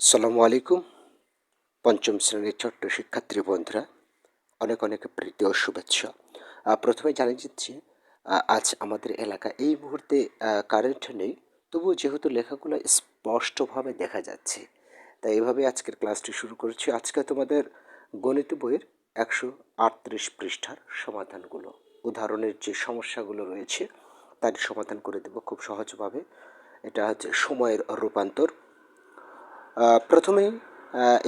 আসসালামু আলাইকুম। পঞ্চম শ্রেণির ছোট্ট শিক্ষার্থী বন্ধুরা, অনেক অনেক প্রীতি ও শুভেচ্ছা। প্রথমে জানিয়ে দিচ্ছি আজ আমাদের এলাকা এই মুহূর্তে কারেন্ট নেই, তবুও যেহেতু লেখাগুলো স্পষ্টভাবে দেখা যাচ্ছে, তাই এইভাবে আজকের ক্লাসটি শুরু করেছি। আজকে তোমাদের গণিত বইয়ের একশো আটত্রিশ পৃষ্ঠার সমাধানগুলো, উদাহরণের যে সমস্যাগুলো রয়েছে, তার সমাধান করে দেব খুব সহজভাবে। এটা হচ্ছে সময়ের রূপান্তর। প্রথমেই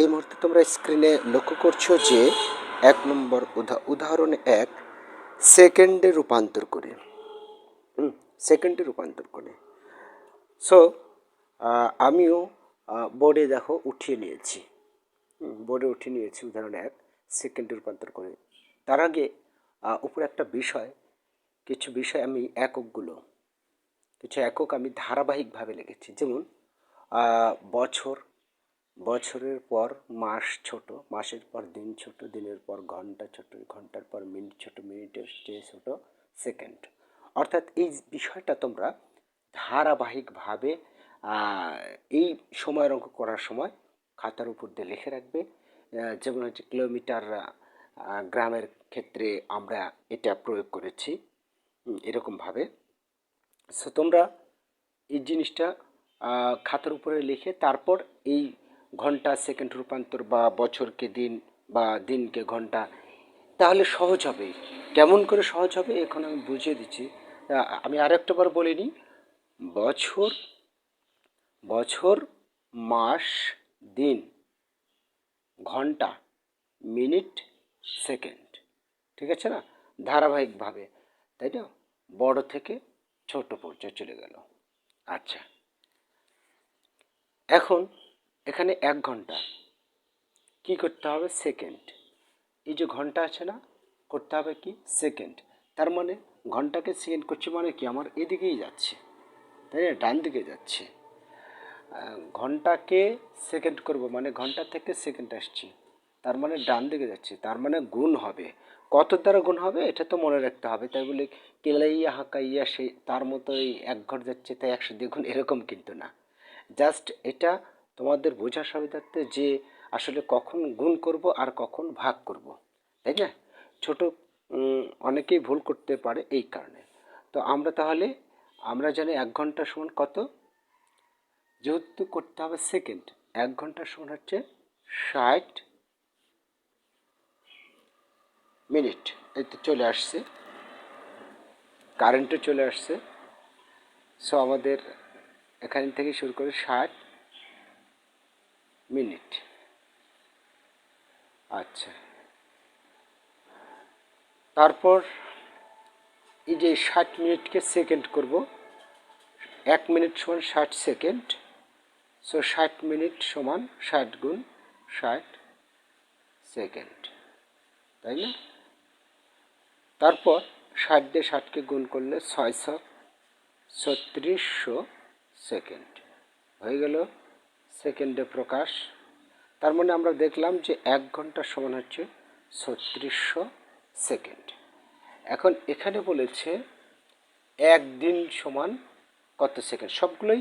এই মুহূর্তে তোমরা স্ক্রিনে লক্ষ্য করছ যে এক নম্বর উদা উদাহরণ এক সেকেন্ডে রূপান্তর করে। সেকেন্ডে রূপান্তর করে। সো আমিও বোর্ডে দেখো উঠিয়ে নিয়েছি। বোর্ডে উঠিয়ে নিয়েছি উদাহরণ এক সেকেন্ডে রূপান্তর করে। তার আগে উপরে একটা বিষয়, কিছু বিষয় আমি এককগুলো, কিছু একক আমি ধারাবাহিকভাবে লিখেছি। যেমন বছর বছরের পর মাস ছোট, মাসের পর দিন ছোট, দিনের পর ঘণ্টা ছোট, ঘণ্টার পর মিনিট ছোট, মিনিটের চেয়ে ছোট সেকেন্ড। অর্থাৎ এই বিষয়টা তোমরা ধারাবাহিকভাবে এই সময়ের অঙ্ক করার সময় খাতার উপর দিয়ে লিখে রাখবে। যেমন হচ্ছে কিলোমিটার গ্রামের ক্ষেত্রে আমরা এটা প্রয়োগ করেছি এরকমভাবে। সো তোমরা এই জিনিসটা খাতার উপরে লিখে তারপর এই ঘণ্টা, সেকেন্ড রূপান্তর বা বছরকে দিন বা দিনকে ঘণ্টা, তাহলে সহজ হবে। কেমন করে সহজ হবে? এখন আমি বুঝিয়ে দিচ্ছি। আমি আরেকটা বার বলে নিই। বছর বছর, মাস, দিন, ঘণ্টা, মিনিট, সেকেন্ড। ঠিক আছে না? ধারাবাহিকভাবে, তাই না? বড় থেকে ছোট পর্যায়ে চলে গেল। আচ্ছা। এখন এখানে এক ঘণ্টা। কি করতে হবে? সেকেন্ড। এই যে ঘণ্টা আছে না, করতে হবে কি? সেকেন্ড। তার মানে ঘন্টাকে সেকেন্ড করছে মানে কি? আমার এদিকেই যাচ্ছে। তাই না? ডান দিকে যাচ্ছে। ঘন্টাকে সেকেন্ড করব মানে ঘণ্টা থেকে সেকেন্ড আসছে। তার মানে ডান দিকে যাচ্ছে। তার মানে গুণ হবে। কত দ্বারা গুণ হবে? এটা তো মনে রাখতে হবে। তাই বলে কেলাইয়া হাঁকাইয়া সে তার মতোই এক ঘর যাচ্ছে, তাই একশো দ্বিগুণ এরকম কিন্তু না। জাস্ট এটা তোমাদের বোঝার সুবিধার্থে যে আসলে কখন গুণ করব আর কখন ভাগ করব, তাই না? ছোট অনেকেই ভুল করতে পারে এই কারণে। তো আমরা তাহলে, আমরা জানি এক ঘণ্টা সমান কত? যেহেতু করতে হবে সেকেন্ড, এক ঘণ্টা সমান হচ্ছে ষাট মিনিট। এই তো চলে আসছে। কারেন্টও চলে আসছে। সো আমাদের এখান থেকে শুরু করে ষাট। মিনিট। আচ্ছা। তারপর এই যে ষাট মিনিটকে সেকেন্ড করব। এক মিনিট সমান ষাট সেকেন্ড। সো ষাট মিনিট সমান ষাট গুণ ষাট সেকেন্ড। তাই না? তারপর ষাট দিয়ে ষাটকে গুণ করলে ছয়শো ছত্রিশশো সেকেন্ড। হয়ে গেল? সেকেন্ডে প্রকাশ। তার মানে আমরা দেখলাম যে এক ঘণ্টা সমান হচ্ছে ছত্রিশশো সেকেন্ড। এখন এখানে বলেছে একদিন সমান কত সেকেন্ড? সবগুলোই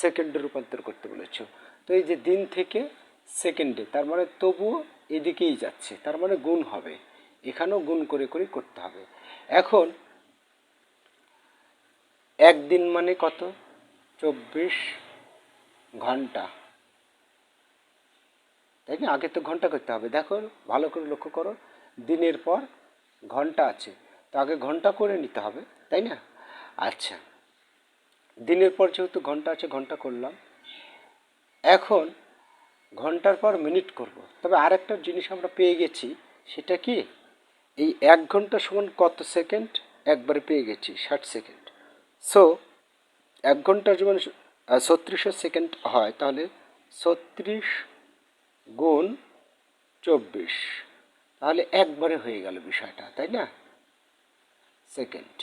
সেকেন্ডে রূপান্তর করতে বলেছে। তো এই যে দিন থেকে সেকেন্ডে, তার মানে তবুও এদিকেই যাচ্ছে, তার মানে গুণ হবে। এখানেও গুণ করে করে করতে হবে। এখন একদিন মানে কত? চব্বিশ ঘণ্টা। তাই না আগে তো ঘণ্টা করতে হবে। দেখো, ভালো করে লক্ষ্য করো, দিনের পর ঘণ্টা আছে। তো আগে ঘণ্টা করে নিতে হবে, তাই না? আচ্ছা দিনের পর যেহেতু ঘণ্টা আছে, ঘণ্টা করলাম। এখন ঘণ্টার পর মিনিট করব। তবে আরেকটা জিনিস আমরা পেয়ে গেছি, সেটা কি? এই এক ঘণ্টা সমান কত সেকেন্ড? একবারে পেয়ে গেছি, ষাট সেকেন্ড। সো এক ঘণ্টার যেমন ছত্রিশশো সেকেন্ড হয়, তাহলে ছত্রিশ গুণ চব্বিশ। তাহলে একবারে হয়ে গেল বিষয়টা, তাই না? সেকেন্ড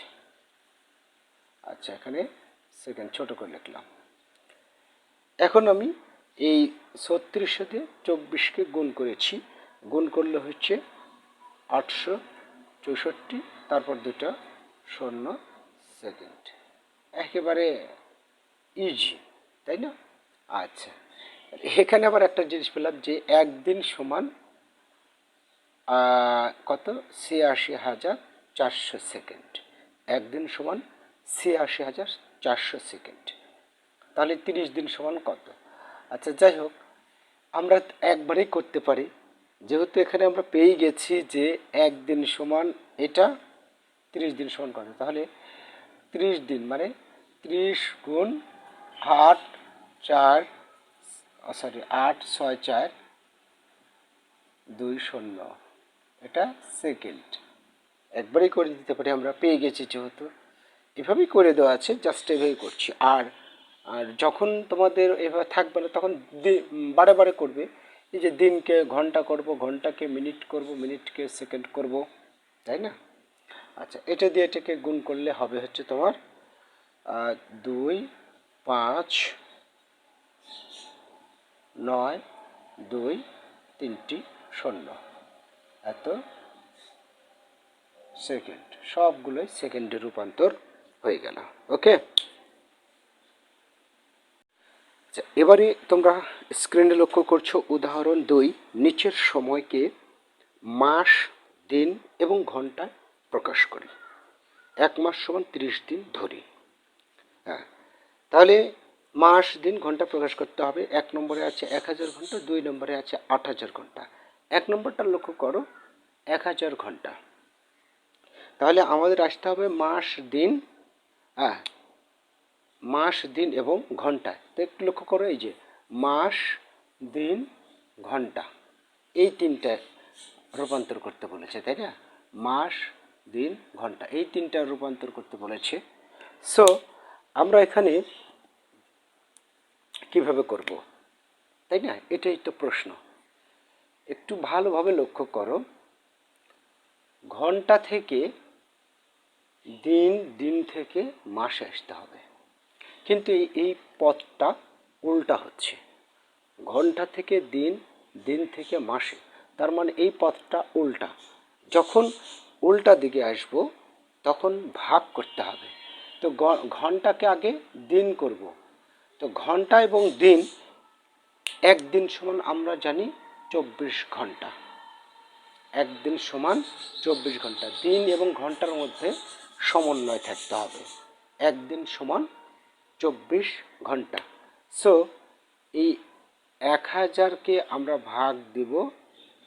আচ্ছা এখানে সেকেন্ড ছোট করে লিখলাম। এখন আমি এই ছত্রিশশো সাথে চব্বিশকে গুণ করেছি। গুণ করলে হচ্ছে আটশো চৌষট্টি, তারপর দুটো শূন্য সেকেন্ড একেবারে ইজি তাই না? আচ্ছা। এখানে আবার একটা জিনিস পেলাম যে একদিন সমান কত? ছিয়াশি হাজার চারশো সেকেন্ড। একদিন সমান ছিয়াশি হাজার চারশো সেকেন্ড। তাহলে তিরিশ দিন সমান কত? আচ্ছা যাই হোক, আমরা একবারেই করতে পারি। যেহেতু এখানে আমরা পেয়ে গেছি যে একদিন সমান এটা তিরিশ দিন সমান কত? তাহলে তিরিশ দিন মানে ত্রিশ গুণ আট, চার সরি আট, ছয়, চার, দুই, শূন্য। এটা সেকেন্ড একবারেই করে দিতে পারি, আমরা পেয়ে গেছি যেহেতু। এভাবেই করে দেওয়া আছে জাস্ট এভাবেই করছি। আর আর যখন তোমাদের এভাবে থাকবে না, তখন বারে বারে করবে। এই যে দিনকে ঘণ্টা করব, ঘন্টাকে মিনিট করব মিনিটকে সেকেন্ড করব, তাই না? আচ্ছা এটা দিয়ে এটাকে গুণ করলে হবে হচ্ছে তোমার দুই, পাঁচ নয়, দুই, তিনটি, শূন্য। এত সেকেন্ড সবগুলোই সেকেন্ডে রূপান্তর হয়ে গেল। ওকে আচ্ছা এবারে তোমরা স্ক্রিনে লক্ষ্য করছ, উদাহরণ দুই, নিচের সময়কে মাস, দিন এবং ঘন্টায় প্রকাশ করি। এক মাস সমান তিরিশ দিন ধরি। হ্যাঁ তাহলে মাস, দিন, ঘণ্টা প্রকাশ করতে হবে। এক নম্বরে আছে এক হাজার ঘণ্টা, দুই নম্বরে আছে আট হাজার ঘণ্টা। এক নম্বরটা লক্ষ্য করো, এক হাজার ঘণ্টা। তাহলে আমাদের আসতে হবে মাস, দিন হ্যাঁ মাস, দিন এবং ঘণ্টা। তো একটু লক্ষ্য করো, এই যে মাস, দিন, ঘণ্টা, এই তিনটা রূপান্তর করতে বলেছে, তাই না? মাস, দিন, ঘণ্টা, এই তিনটা রূপান্তর করতে বলেছে। সো আমরা এখানে কীভাবে করব? তাই না? এটাই তো প্রশ্ন। একটু ভালোভাবে লক্ষ্য করো। ঘণ্টা থেকে দিন দিন থেকে মাসে আসতে হবে। কিন্তু এই পথটা উল্টা হচ্ছে। ঘণ্টা থেকে দিন দিন থেকে মাসে। তার মানে এই পথটা উল্টা। যখন উল্টা দিকে আসব, তখন ভাগ করতে হবে। তো ঘন্টাকে আগে দিন করব। তো ঘণ্টা এবং দিন একদিন সমান আমরা জানি চব্বিশ ঘণ্টা। একদিন সমান চব্বিশ ঘণ্টা। দিন এবং ঘণ্টার মধ্যে সমন্বয় থাকতে হবে। একদিন সমান চব্বিশ ঘণ্টা। সো এই এক হাজারকে আমরা ভাগ দিব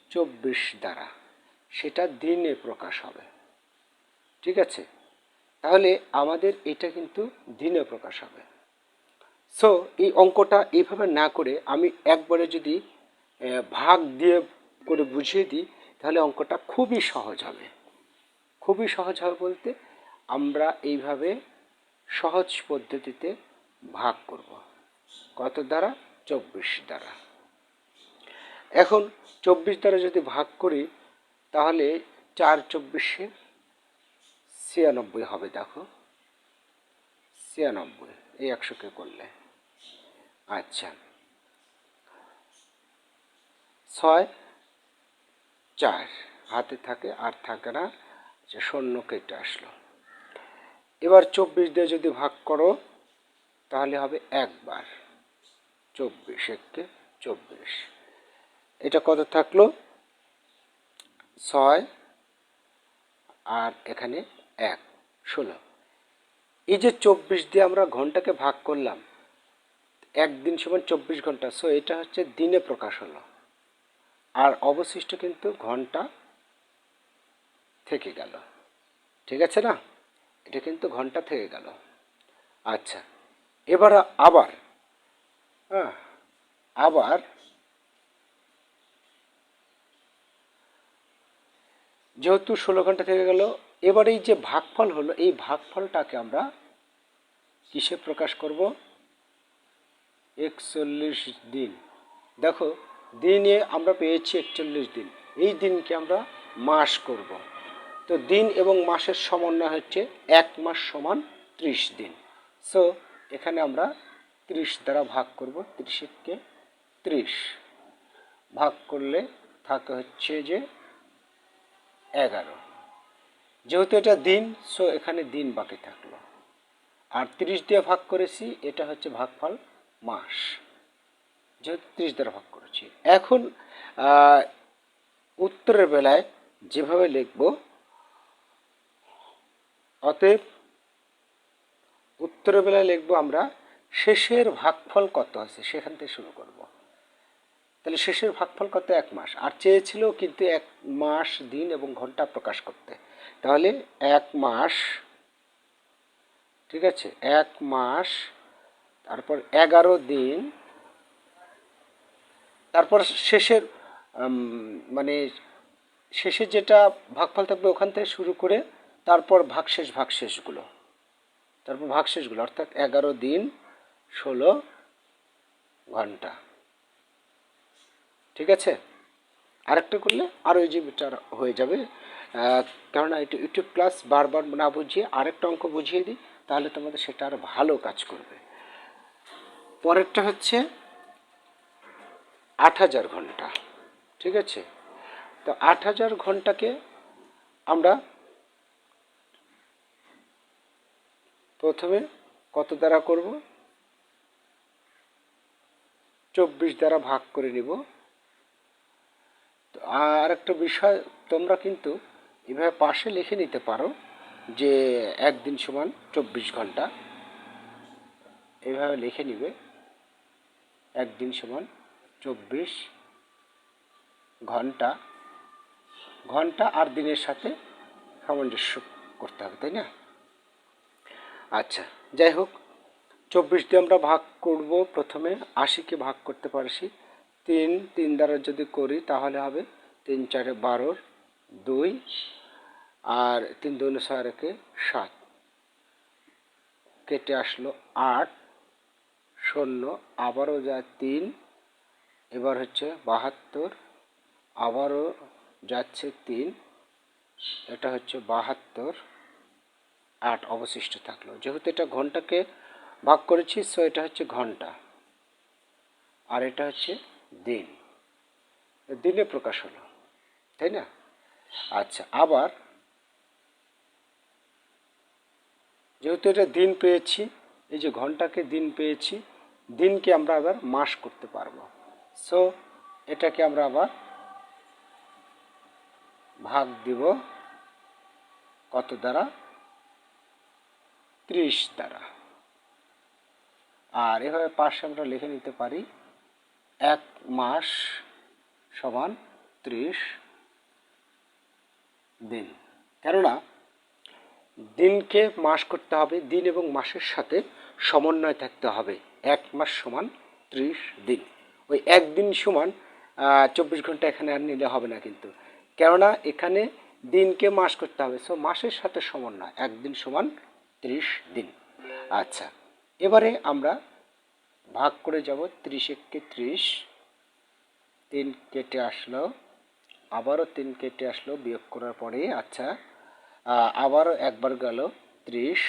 চব্বিশ দ্বারা। সেটা দিনে প্রকাশ হবে। ঠিক আছে? তাহলে আমাদের এটা কিন্তু দিনে প্রকাশ হবে। সো এই অঙ্কটা এইভাবে না করে আমি একবারে যদি ভাগ দিয়ে করে বুঝিয়ে দিই, তাহলে অঙ্কটা খুবই সহজ হবে। খুবই সহজ হবে বলতে আমরা এইভাবে সহজ পদ্ধতিতে ভাগ করব। কত দ্বারা? চব্বিশ দ্বারা। এখন চব্বিশ দ্বারা যদি ভাগ করি, তাহলে চার চব্বিশে ছিয়ানব্বই হবে, দেখো। ছিয়ানব্বই, এই একশোকে করলে। আচ্ছা। ছয়, চার। হাতে থাকে, আর থাকে না আচ্ছা শূন্য কেটে আসলো। এবার চব্বিশ দিয়ে যদি ভাগ করো, তাহলে হবে একবার। চব্বিশ এককে চব্বিশ। এটা কত থাকল? ছয়, আর এখানে এক, ষোলো। এই যে চব্বিশ দিয়ে আমরা ঘন্টাকে ভাগ করলাম একদিন সমান চব্বিশ ঘণ্টা। সো এটা হচ্ছে দিনে প্রকাশ হলো। আর অবশিষ্ট কিন্তু ঘণ্টা থেকে গেল। ঠিক আছে না? এটা কিন্তু ঘণ্টা থেকে গেল। আচ্ছা এবার আবার হ্যাঁ আবার যেহেতু ষোলো ঘণ্টা থেকে গেল, এবার এই যে ভাগফল হলো, এই ভাগফলটাকে আমরা কিসে প্রকাশ করব? একচল্লিশ দিন। দেখো, দিনে আমরা পেয়েছি একচল্লিশ দিন। এই দিনকে আমরা মাস করব। তো দিন এবং মাসের সমন্বয় হচ্ছে এক মাস সমান ত্রিশ দিন। সো এখানে আমরা ত্রিশ দ্বারা ভাগ করব ত্রিশকে ত্রিশ। ভাগ করলে থাকে হচ্ছে যে এগারো। যেহেতু এটা দিন সো এখানে দিন বাকি থাকল। আর তিরিশ দিয়ে ভাগ করেছি, এটা হচ্ছে ভাগফল মাস। যেহেতু ত্রিশ দ্বারা ভাগ করেছি। এখন উত্তরের বেলায় যেভাবে লিখব, অতএব উত্তরের বেলায় লিখব আমরা শেষের ভাগফল কত আছে সেখান থেকে শুরু করব। তাহলে শেষের ভাগফল কত? এক মাস। আর চেয়েছিল কিন্তু এক মাস, দিন এবং ঘণ্টা প্রকাশ করতে। তাহলে এক মাস, ঠিক আছে? এক মাস তারপর এগারো দিন, তারপর শেষের মানে শেষে যেটা ভাগফল থাকবে ওখান থেকে শুরু করে তারপর ভাগশেষ, ভাগশেষগুলো। তারপর ভাগশেষগুলো, অর্থাৎ এগারো দিন, ষোলো ঘণ্টা। ঠিক আছে? আরেকটা করলে আরও ইজি বেটার হয়ে যাবে। কেননা এটা ইউটিউব ক্লাস বারবার না বুঝিয়ে আরেকটা অঙ্ক বুঝিয়ে দিই, তাহলে তোমাদের সেটা আরও ভালো কাজ করবে। পরেরটা হচ্ছে আট হাজার ঘণ্টা, ঠিক আছে? তো আট হাজার ঘন্টাকে আমরা প্রথমে কত দ্বারা করব? চব্বিশ দ্বারা ভাগ করে নিব। তো আর একটা বিষয়, তোমরা কিন্তু এভাবে পাশে লিখে নিতে পারো যে একদিন সমান চব্বিশ ঘণ্টা। এভাবে লিখে নিবে। একদিন সমান চব্বিশ ঘণ্টা ঘণ্টা আর দিনের সাথে সামঞ্জস্য করতে হবে, তাই না? আচ্ছা যাই হোক, চব্বিশ দিয়ে আমরা ভাগ করব প্রথমে, আশিকে ভাগ করতে পারছি। তিন তিন দ্বারা যদি করি তাহলে হবে তিন চারে বারোর দুই, আর তিন দুই ছয় রেখে সাত। কেটে আসলো আট শূন্য, আবারও যায় তিন, এবার হচ্ছে বাহাত্তর, আবারও যাচ্ছে তিন, এটা হচ্ছে বাহাত্তর, আট অবশিষ্ট থাকল। যেহেতু এটা ঘন্টাকে ভাগ করেছি সো এটা হচ্ছে ঘণ্টা, আর এটা হচ্ছে দিন। দিনে প্রকাশ হলো, তাই না? আচ্ছা আবার যেহেতু এটা দিন পেয়েছি, এই যে ঘন্টাকে দিন পেয়েছি দিনকে আমরা আবার মাস করতে পারব। সো এটাকে আমরা আবার ভাগ দিব কত দ্বারা? ত্রিশ দ্বারা। আর এভাবে পাশে আমরা লিখে নিতে পারি, এক মাস সমান ত্রিশ দিন। কেননা, দিনকে মাস করতে হবে, দিন এবং মাসের সাথে সমন্বয় থাকতে হবে। এক মাস সমান ত্রিশ দিন। ওই একদিন সমান চব্বিশ ঘণ্টা এখানে আর নিলে হবে না কিন্তু। কেননা এখানে দিনকে মাস করতে হবে। সো মাসের সাথে সমন্বয় একদিন সমান ত্রিশ দিন। আচ্ছা এবারে আমরা ভাগ করে যাব। ত্রিশ এককে ত্রিশ, তিন কেটে আসলো, আবারও তিন কেটে আসলো, বিয়োগ করার পরে আচ্ছা আবারও একবার গেল, ত্রিশ,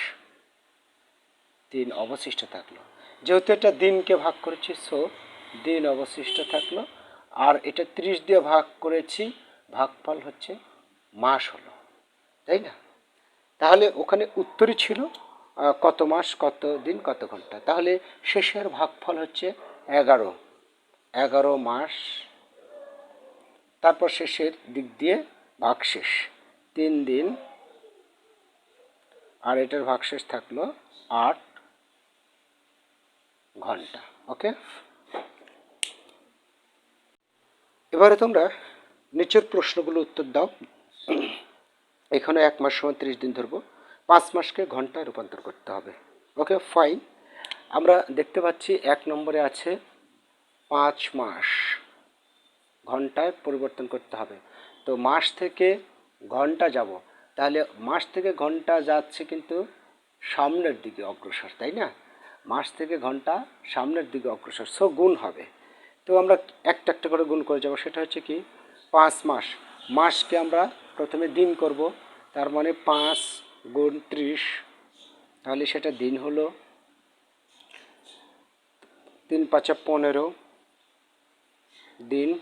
তিন অবশিষ্ট থাকল। যেহেতু এটা দিনকে ভাগ করেছি সো দিন অবশিষ্ট থাকল। আর এটা ত্রিশ দিয়ে ভাগ করেছি, ভাগফল হচ্ছে মাস হলো। তাই না? তাহলে ওখানে উত্তরই ছিল কত মাস, কত দিন, কত ঘণ্টা। তাহলে শেষের ভাগফল হচ্ছে এগারো। এগারো মাস, তারপর শেষের দিক দিয়ে ভাগশেষ তিন দিন, আর এটার ভাগশেষ থাকল আট। ঘণ্টা ওকে এবারে তোমরা নিচের প্রশ্নগুলো উত্তর দাও। এখানে এক মাস সময় ত্রিশ দিন ধরবো। পাঁচ মাসকে ঘন্টায় রূপান্তর করতে হবে ওকে ফাইন আমরা দেখতে পাচ্ছি এক নম্বরে আছে পাঁচ মাস। ঘন্টায় পরিবর্তন করতে হবে। তো মাস থেকে ঘণ্টা যাব। তাহলে মাস থেকে ঘণ্টা যাচ্ছে কিন্তু সামনের দিকে অগ্রসর, তাই না? মাস থেকে ঘণ্টা সামনের দিকে অগ্রসর। সো গুণ হবে। তো আমরা একটা একটা করে গুণ করে যাব। সেটা হচ্ছে কি, পাঁচ মাস। মাসকে আমরা প্রথমে দিন করব। তার মানে পাঁচ গুণ ত্রিশ। তাহলে সেটা দিন হলো তিন পাঁচা পনেরো। দিন।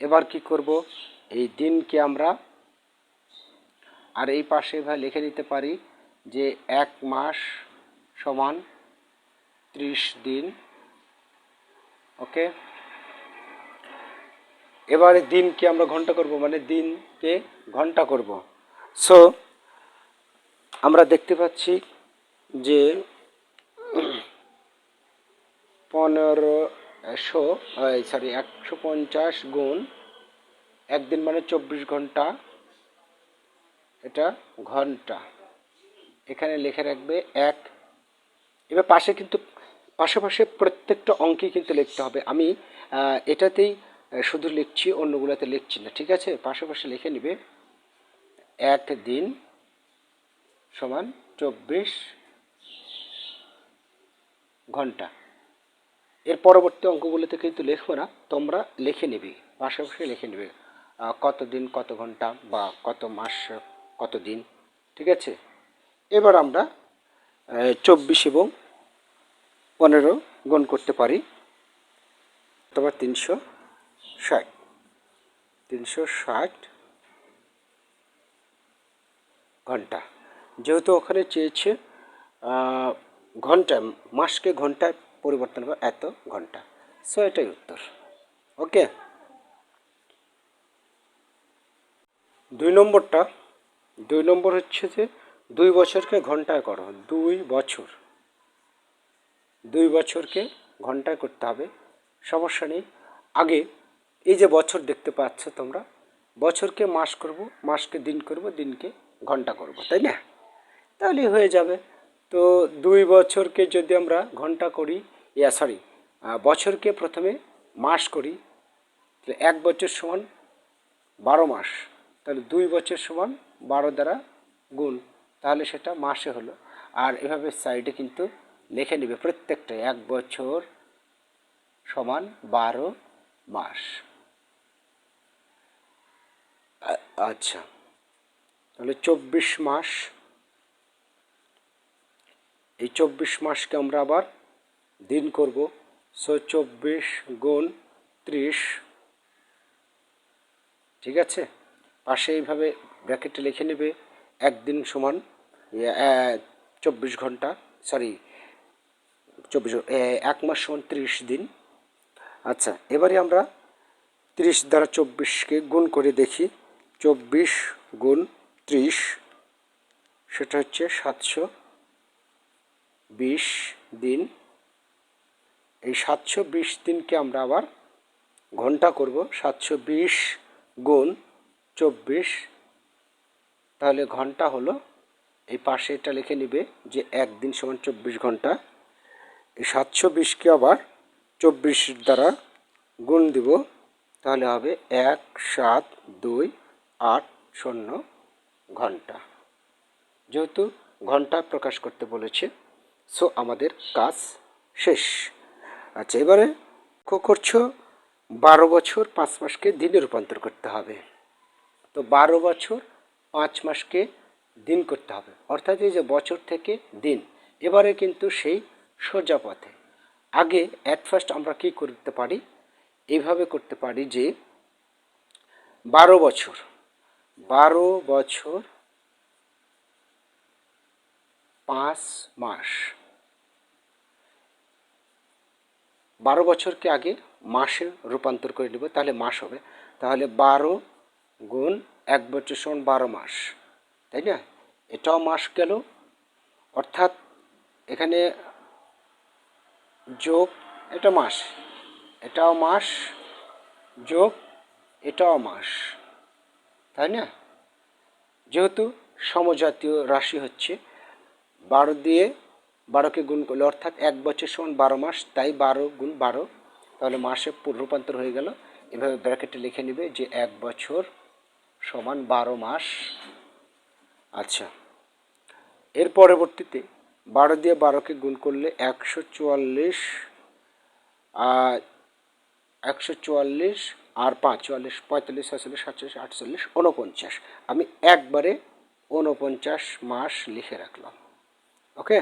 এবার কি করব? এই দিনকে আমরা আর এই পাশে লিখে দিতে পারি যে এক মাস সমান ত্রিশ দিন। ওকে? এবারে দিনকে আমরা ঘণ্টা করব মানে দিনকে ঘণ্টা করব। সো আমরা দেখতে পাচ্ছি যে পনেরোশো সরি একশো পঞ্চাশ গুণ একদিন মানে চব্বিশ ঘণ্টা। এটা ঘণ্টা। এখানে লিখে রাখবে এক এবার পাশে কিন্তু, পাশাপাশি প্রত্যেকটা অঙ্কে কিন্তু লিখতে হবে। আমি এটাতেই শুধু লিখছি, অন্যগুলোতে লিখছি না, ঠিক আছে? পাশাপাশি লিখে নিবে, এক দিন সমান চব্বিশ ঘণ্টা। এর পরবর্তী অঙ্কগুলোতে কিন্তু লিখব না, তোমরা লিখে নিবি, পাশাপাশি লিখে নিবে কত দিন, কত ঘণ্টা বা কত মাস, কত দিন, ঠিক আছে? এবার আমরা চব্বিশ এবং পনেরো গুণ করতে পারি অথবা তিনশো ষাট। তিনশো ষাট ঘণ্টা। যেহেতু ওখানে চেয়েছে আহ, ঘন্টায় মাসকে ঘন্টায় পরিবর্তন করে এত ঘণ্টা। সো এটাই উত্তর। ওকে? দুই নম্বরটা দুই নম্বর হচ্ছে যে দুই বছরকে ঘন্টায় করো দুই বছর। দুই বছরকে ঘন্টায় করতে হবে। সমস্যা নেই। আগে এই যে বছর দেখতে পাচ্ছ তোমরা, বছরকে মাস করব, মাসকে দিন করব, দিনকে ঘণ্টা করব, তাই না? তাহলে হয়ে যাবে। তো দুই বছরকে যদি আমরা ঘণ্টা করি, ইয়া সরি বছরকে প্রথমে মাস করি, তাহলে এক বছর সমান বারো মাস। তাহলে দুই বছর সমান বারো দ্বারা গুণ, তাহলে সেটা মাসে হলো। আর এভাবে সাইডে কিন্তু লিখে নেবে প্রত্যেকটা এক বছর সমান বারো মাস। আচ্ছা। তাহলে চব্বিশ মাস। এই চব্বিশ মাসকে আমরা আবার দিন করব। সো চব্বিশ গুণ ত্রিশ। ঠিক আছে? পাশে এইভাবে ব্র্যাকেটে লিখে নেবে। একদিন সমান চব্বিশ ঘণ্টা, সরি চব্বিশ এক মাস সমান ত্রিশ দিন। আচ্ছা এবারে আমরা ত্রিশ দ্বারা চব্বিশকে গুণ করে দেখি। চব্বিশ গুণ ত্রিশ, সেটা হচ্ছে সাতশো বিশ দিন। এই সাতশো বিশ দিনকে আমরা আবার ঘণ্টা করব। সাতশো বিশ গুণ চব্বিশ, তাহলে ঘণ্টা হলো, এই পাশে এটা লিখে নিবে যে একদিন সমান চব্বিশ ঘণ্টা। এই সাতশো বিশকে আবার চব্বিশ দ্বারা গুণ দিব, তাহলে হবে এক, সাত, দুই, আট, শূন্য ঘণ্টা। যেহেতু ঘণ্টা প্রকাশ করতে বলেছে, সো আমাদের কাজ শেষ। আচ্ছা এবারে করছ, বারো বছর পাঁচ মাসকে দিনে রূপান্তর করতে হবে। তো বারো বছর পাঁচ মাসকে দিন করতে হবে। অর্থাৎ এই যে বছর থেকে দিন, এবারে কিন্তু সেই সোজা পথে। আগে অ্যাট ফার্স্ট আমরা কী করতে পারি? এইভাবে করতে পারি যে বারো বছর বারো বছর পাঁচ মাস। বারো বছরকে আগে মাসে রূপান্তর করে নেব, তাহলে মাস হবে। তাহলে বারো গুণ এক বছর সমান বারো মাস, তাই না? এটাও মাস গেল। অর্থাৎ এখানে যোগ এটা মাস, এটাও মাস, যোগ এটাও মাস, তাই না? যেহেতু সমজাতীয় রাশি হচ্ছে, বারো দিয়ে বারোকে গুণ করলে, অর্থাৎ এক বছর সমান বারো মাস, তাই বারো গুণ বারো, তাহলে মাসে রূপান্তর হয়ে গেল। এভাবে ব্র্যাকেটে লিখে নেবে যে এক বছর সমান বারো মাস। আচ্ছা এর পরবর্তীতে বারো দিয়ে বারোকে গুণ করলে একশো চুয়াল্লিশ, আর একশো চুয়াল্লিশ, আর পাঁচ, চুয়াল্লিশ, পঁয়তাল্লিশ ছয়চল্লিশ সাতচল্লিশ, আটচল্লিশ উনপঞ্চাশ আমি একবারে উনপঞ্চাশ মাস লিখে রাখলাম। ওকে?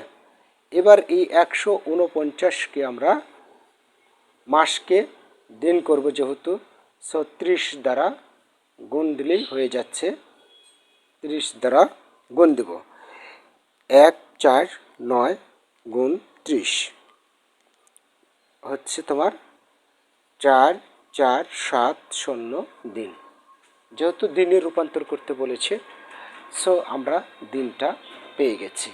এবার এই একশো উনপঞ্চাশকে আমরা মাসকে দিন করব যেহেতু ছত্রিশ দ্বারা গুণ দিলেই হয়ে যাচ্ছে। তিরিশ দ্বারা গুণ দেব। এক, চার নয় গুণ ত্রিশ। হচ্ছে তোমার চার চার, সাত, শূন্য দিন। যেহেতু দিনে রূপান্তর করতে বলেছে সো আমরা দিনটা পেয়ে গেছি।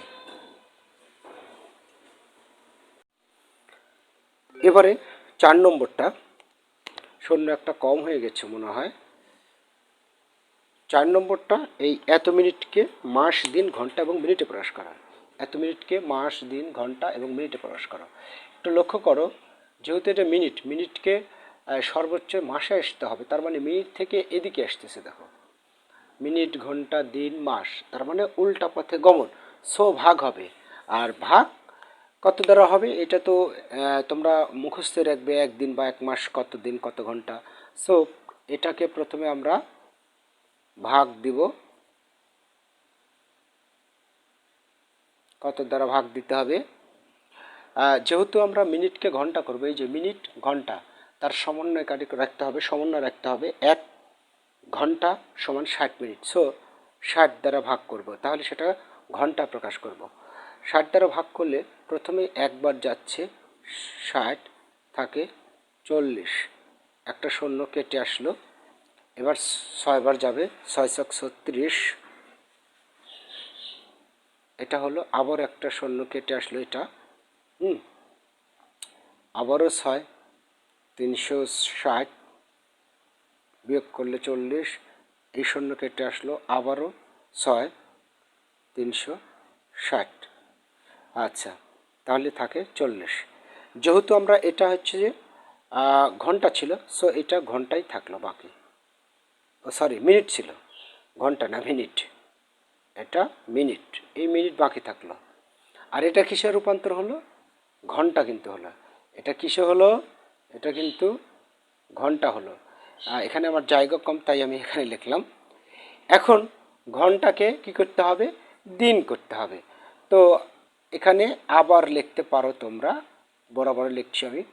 এবারে চার নম্বরটা। শূন্য একটা কম হয়ে গেছে মনে হয়। চার নম্বরটা এই এত মিনিটকে মাস, দিন, ঘণ্টা এবং মিনিটে প্রকাশ করা। এত মিনিটকে মাস, দিন, ঘণ্টা এবং মিনিটে প্রকাশ করো। একটু লক্ষ্য করো, যেহেতু এটা মিনিট, মিনিটকে সর্বোচ্চ মাসে আসতে হবে, তার মানে মিনিট থেকে এদিকে আসতেছে, দেখো। মিনিট, ঘণ্টা, দিন, মাস, তার মানে উল্টা পথে গমন, সো ভাগ হবে। আর ভাগ কত দ্বারা হবে? এটা তো তোমরা মুখস্থ রাখবে, একদিন বা এক মাস, কত দিন, কত ঘণ্টা। সো, এটাকে প্রথমে আমরা ভাগ দিব। কত দ্বারা ভাগ দিতে হবে? যেহেতু আমরা মিনিটকে ঘণ্টা করব, এই যে মিনিট, ঘণ্টা, তার সমন্বয় কাটি রাখতে হবে, সমন্বয় রাখতে হবে এক ঘণ্টা সমান ষাট মিনিট। সো ষাট দ্বারা ভাগ করব, তাহলে সেটা ঘণ্টা প্রকাশ করব। ষাট দ্বারা ভাগ করলে প্রথমে একবার যাচ্ছে, ষাট থাকে চল্লিশ। একটা শূন্য কেটে আসলো, এবার ছয়বার যাবে, ছয় ছক ছত্রিশ। এটা হলো আবার একটা শূন্য কেটে আসলো এটা। হুম। আবারও ছয়, তিনশো ষাট, বিয়োগ করলে চল্লিশ, এই শূন্য কেটে আসলো আবারও ছয়, তিনশো ষাট। আচ্ছা তাহলে থাকে চল্লিশ। যেহেতু আমরা এটা হচ্ছে যে ঘণ্টা ছিল সো এটা ঘন্টাই থাকল বাকি। ও সরি মিনিট ছিল। ঘণ্টা না মিনিট এটা মিনিট। এই মিনিট বাকি থাকল। আর এটা কিসে রূপান্তর হলো? ঘণ্টা কিন্তু হলো। এটা কিসে হলো? এটা কিন্তু ঘণ্টা হলো। এখানে আমার জায়গা কম, তাই আমি এখানে লিখলাম। এখন ঘন্টাকে কি করতে হবে? দিন করতে হবে। তো এখানে আবার লিখতে পারো তোমরা। বরাবর লিখছি আমি।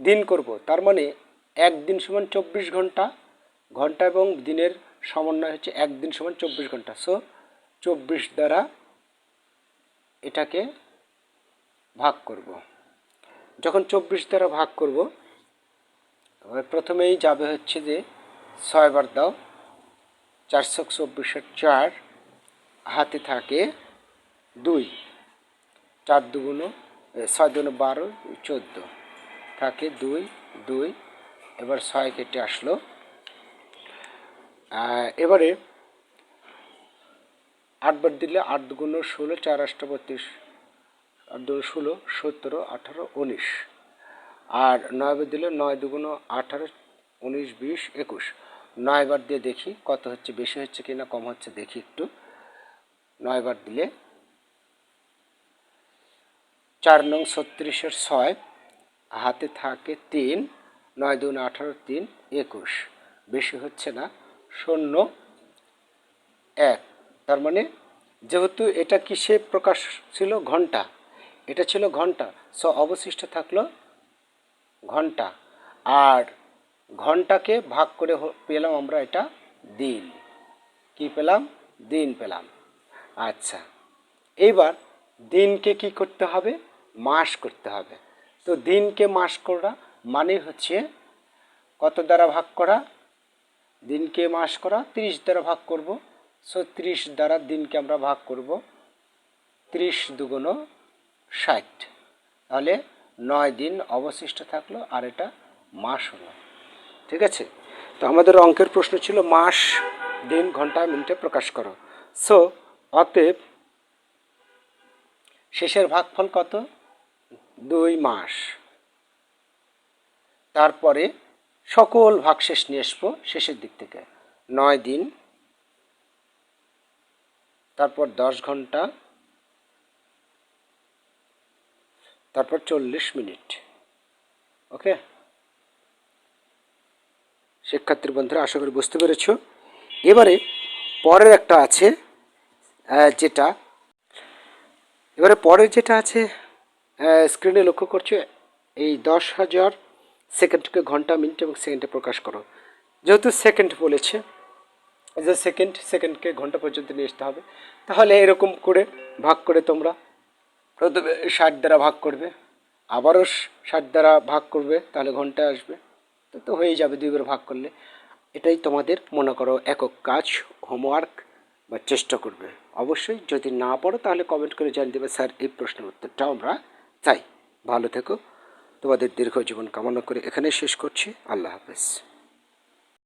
দিন করব। তার মানে একদিন সমান চব্বিশ ঘণ্টা। ঘণ্টা এবং দিনের সমন্বয় হচ্ছে একদিন সমান চব্বিশ ঘণ্টা। সো চব্বিশ দ্বারা এটাকে ভাগ করব। যখন চব্বিশ দ্বারা ভাগ করব প্রথমেই যাবে হচ্ছে যে ছয়বার দাও চারশো চব্বিশের চার হাতে থাকে দুই, চার দুগুণ ছয় দুগুণ বারো, চোদ্দ, থাকে দুই দুই, এবার ছয় কেটে আসলো। এবারে আটবার দিলে আট দুগুণ ষোলো, চার আটটা বত্রিশ, আট দুগুণ ষোলো, সতেরো, আঠারো, উনিশ। আর নয়বার দিলে নয় দুগুণ আঠারো, উনিশ, বিশ, একুশ। নয়বার দিয়ে দেখি কত হচ্ছে, বেশি হচ্ছে কি না কম হচ্ছে, দেখি একটু। নয়বার দিলে চার নং ছত্রিশের ছয়, হাতে থাকে তিন, নয় দুগুণ আঠারো, তিন, একুশ। বেশি হচ্ছে না, শূন্য, এক। তার মানে যেহেতু এটা কিসে প্রকাশ ছিল ঘণ্টা, এটা ছিল ঘণ্টা স অবশিষ্ট থাকল ঘণ্টা। আর ঘন্টাকে ভাগ করে পেলাম আমরা এটা দিন। কি পেলাম? দিন পেলাম। আচ্ছা এইবার দিনকে কি করতে হবে? মাস করতে হবে। তো দিনকে মাস করা মানে হচ্ছে কত দ্বারা ভাগ করা? দিনকে মাস করা, ত্রিশ দ্বারা ভাগ করব। সো ত্রিশ দ্বারা দিনকে আমরা ভাগ করব। ত্রিশ দুগুণ ষাট। তাহলে নয় দিন অবশিষ্ট থাকল আর এটা মাস হলো। ঠিক আছে? তো আমাদের অঙ্কের প্রশ্ন ছিল, মাস, দিন, ঘণ্টা, মিনিটে প্রকাশ করো। সো অতএব শেষের ভাগফল কত? দুই মাস। তারপরে সকল ভাগশেষ নিয়ে আসব শেষের দিক থেকে। নয় দিন তারপর দশ ঘণ্টা, তারপর চল্লিশ মিনিট। ওকে? শিক্ষার্থীর বন্ধুরা, আশা করি বুঝতে পেরেছ। এবারে পরের একটা আছে যেটা, এবারে পরের যেটা আছে স্ক্রিনে লক্ষ্য করছ, এই দশ হাজার সেকেন্ডকে ঘণ্টা মিনিট এবং সেকেন্ডে প্রকাশ করো। যেহেতু সেকেন্ড বলেছে যে সেকেন্ড সেকেন্ডকে ঘণ্টা পর্যন্ত নিয়ে আসতে হবে। তাহলে এরকম করে ভাগ করে তোমরা প্রথমে ষাট দ্বারা ভাগ করবে। আবারও ষাট দ্বারা ভাগ করবে, তাহলে ঘন্টায় আসবে। তো তো হয়ে যাবে দুইবার ভাগ করলে। এটাই তোমাদের মনে করো একক কাজ হোমওয়ার্ক বা চেষ্টা করবে। অবশ্যই যদি না পড়ো, তাহলে কমেন্ট করে জানিয়ে দেবে, স্যার, এই প্রশ্নের উত্তরটাও আমরা চাই। ভালো থেকো। তোমাদের দীর্ঘ জীবন কামনা করে এখানেই শেষ করছি। আল্লাহ হাফেজ।